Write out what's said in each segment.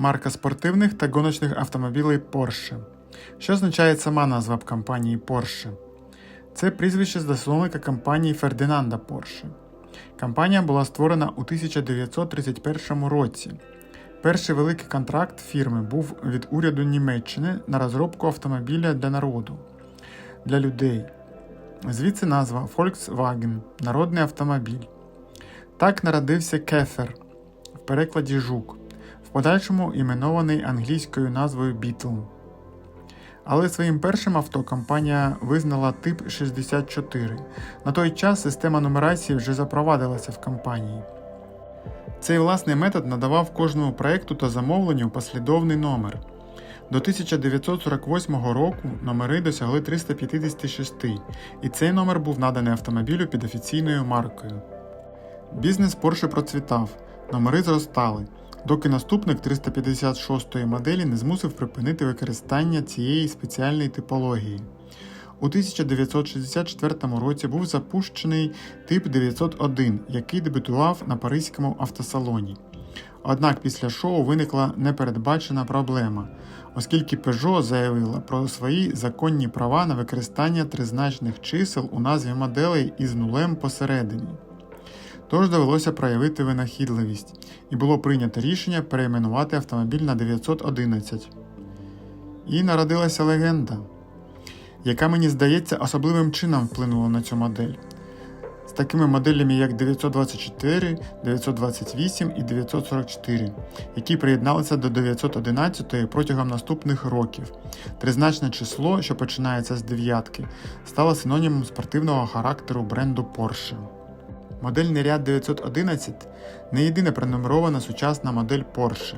марка спортивних та гоночних автомобілей Porsche. Що означає сама назва компанії Porsche? Це прізвище засновника компанії Фердинанда Порше. Компанія була створена у 1931 році. Перший великий контракт фірми був від уряду Німеччини на розробку автомобіля для народу для людей. Звідси назва Volkswagen народний автомобіль. Так народився кефер в перекладі жук, подальшому іменований англійською назвою Beetle. Але своїм першим авто компанія визнала тип 64. На той час система нумерації вже запровадилася в компанії. Цей власний метод надавав кожному проекту та замовленню послідовний номер. До 1948 року номери досягли 356, і цей номер був наданий автомобілю під офіційною маркою. Бізнес Porsche процвітав, номери зростали, доки наступник 356-ї моделі не змусив припинити використання цієї спеціальної типології. У 1964 році був запущений тип 901, який дебютував на Паризькому автосалоні. Однак після шоу виникла непередбачена проблема, оскільки Peugeot заявила про свої законні права на використання тризначних чисел у назві моделей із нулем посередині. Тож довелося проявити винахідливість, і було прийнято рішення перейменувати автомобіль на 911. І народилася легенда, яка мені здається особливим чином вплинула на цю модель. З такими моделями, як 924, 928 і 944, які приєдналися до 911 протягом наступних років. Тризначне число, що починається з дев'ятки, стало синонімом спортивного характеру бренду Porsche. Модельний ряд 911 не єдина пронумерована сучасна модель Porsche.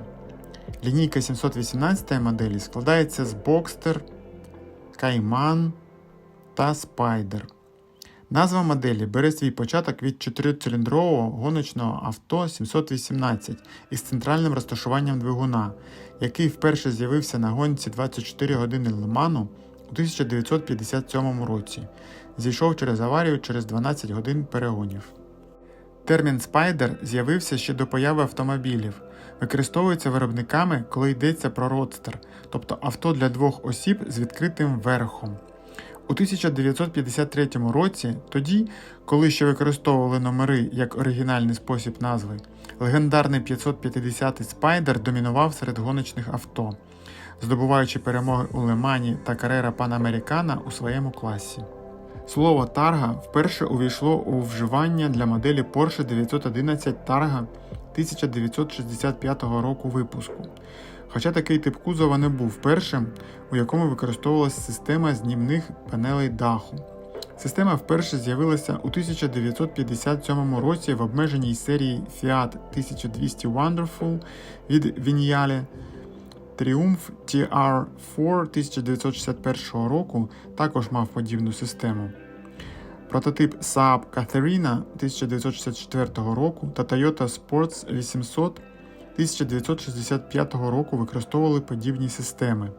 Лінійка 718 моделі складається з Boxster, Cayman та Spider. Назва моделі бере свій початок від чотирициліндрового гоночного авто 718 із центральним розташуванням двигуна, який вперше з'явився на гонці 24 години Леману у 1957 році. Зійшов через аварію через 12 годин перегонів. Термін спайдер з'явився ще до появи автомобілів. Використовується виробниками, коли йдеться про родстер, тобто авто для двох осіб з відкритим верхом. У 1953 році, тоді, коли ще використовували номери як оригінальний спосіб назви, легендарний 550-й спайдер домінував серед гоночних авто, здобуваючи перемоги у Лемані та Карера Панамерикана у своєму класі. Слово тарга вперше увійшло у вживання для моделі Porsche 911 Targa 1965 року випуску. Хоча такий тип кузова не був першим, у якому використовувалася система знімних панелей даху. Система вперше з'явилася у 1957 році в обмеженій серії Fiat 1200 Wonderful від Vignale. Triumph TR4 1961 року також мав подібну систему. Прототип Saab Caterina 1964 року та Toyota Sports 800 1965 року використовували подібні системи.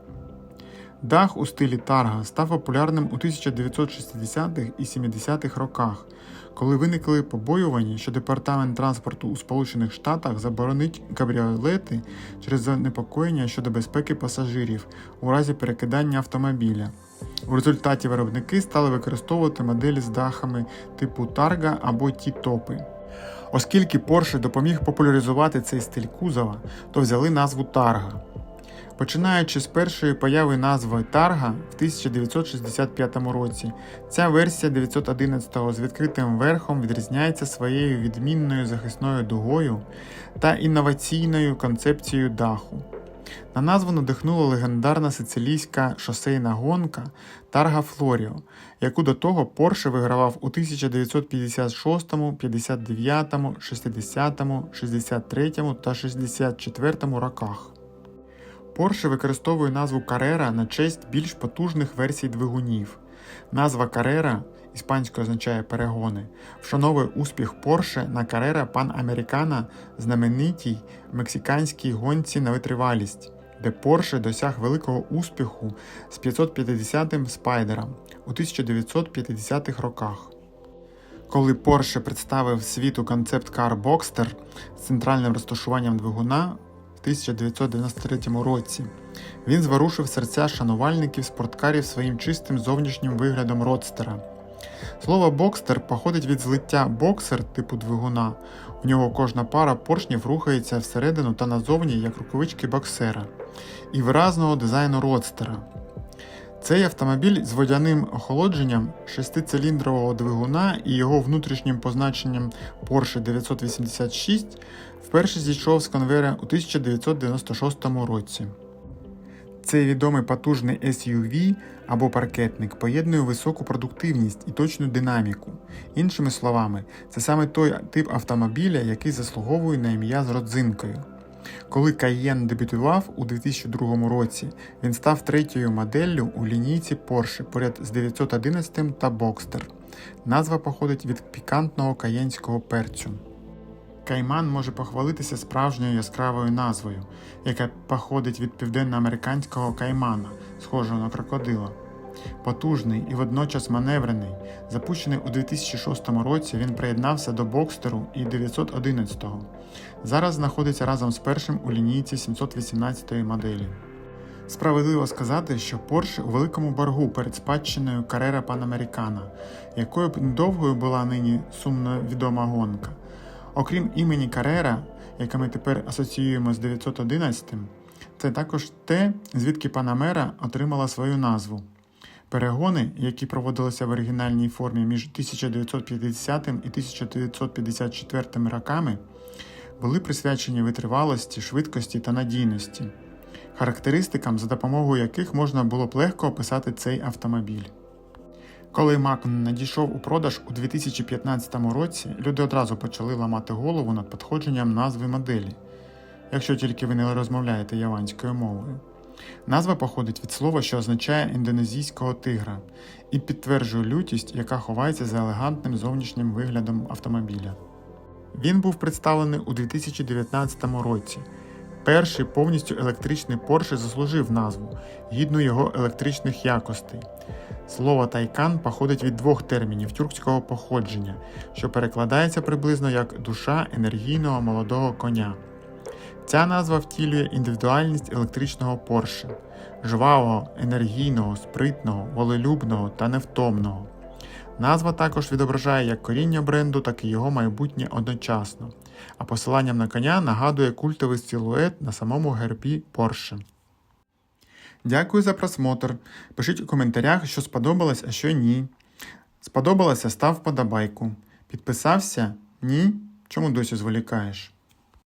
Дах у стилі Тарга став популярним у 1960-х і 70-х роках, коли виникли побоювання, що Департамент транспорту у Сполучених Штатах заборонить кабріолети через занепокоєння щодо безпеки пасажирів у разі перекидання автомобіля. У результаті виробники стали використовувати моделі з дахами типу Тарга або Ті-топи. Оскільки Porsche допоміг популяризувати цей стиль кузова, то взяли назву Тарга. Починаючи з першої появи назви Тарга в 1965 році, ця версія 911 з відкритим верхом відрізняється своєю відмінною захисною дугою та інноваційною концепцією даху. На назву надихнула легендарна сицилійська шосейна гонка Тарга Флоріо, яку до того Порше вигравав у 1956, 59, 60, 63 та 64 роках. Porsche використовує назву Carrera на честь більш потужних версій двигунів. Назва Carrera іспанською означає перегони, вшановує успіх Porsche на Carrera Pan Americana знаменитій мексиканській гонці на витривалість, де Porsche досяг великого успіху з 550-м спайдером у 1950-х роках. Коли Porsche представив світу концепт Car Boxster з центральним розташуванням двигуна 1993 році. Він зворушив серця шанувальників спорткарів своїм чистим зовнішнім виглядом родстера. Слово бокстер походить від злиття боксер типу двигуна. У нього кожна пара поршнів рухається всередину та назовні як рукавички боксера і виразного дизайну родстера. Цей автомобіль з водяним охолодженням шестициліндрового двигуна і його внутрішнім позначенням Porsche 986 вперше зійшов з конвейера у 1996 році. Цей відомий потужний SUV або паркетник поєднує високу продуктивність і точну динаміку. Іншими словами, це саме той тип автомобіля, який заслуговує на ім'я з родзинкою. Коли Cayenne дебютував у 2002 році, він став третьою моделлю у лінійці Porsche поряд з 911 та Boxster. Назва походить від пікантного каєнського перцю. Кайман може похвалитися справжньою яскравою назвою, яка походить від південноамериканського каймана, схожого на крокодила. Потужний і водночас маневрений, запущений у 2006 році, він приєднався до Бокстеру і 911-го. Зараз знаходиться разом з першим у лінійці 718-ї моделі. Справедливо сказати, що Porsche у великому боргу перед спадщиною Carrera Panamericana, якою б недовгою була нині сумно відома гонка. Окрім імені Carrera, яке ми тепер асоціюємо з 911, це також те, звідки Панамера отримала свою назву. Перегони, які проводилися в оригінальній формі між 1950 і 1954 роками, були присвячені витривалості, швидкості та надійності, характеристикам, за допомогою яких можна було б легко описати цей автомобіль. Коли Мак надійшов у продаж у 2015 році, люди одразу почали ламати голову над підходженням назви моделі, якщо тільки ви не розмовляєте яванською мовою. Назва походить від слова, що означає індонезійського тигра, і підтверджує лютість, яка ховається за елегантним зовнішнім виглядом автомобіля. Він був представлений у 2019 році. Перший повністю електричний Porsche заслужив назву, гідну його електричних якостей. Слово тайкан походить від двох термінів тюркського походження, що перекладається приблизно як душа енергійного молодого коня. Ця назва втілює індивідуальність електричного Porsche – жвавого, енергійного, спритного, волелюбного та невтомного. Назва також відображає як коріння бренду, так і його майбутнє одночасно, а посиланням на коня нагадує культовий силует на самому гербі Porsche. Дякую за просмотр. Пишіть у коментарях, що сподобалось, а що ні. Сподобалося, став вподобайку. Підписався? Ні? Чому досі зволікаєш?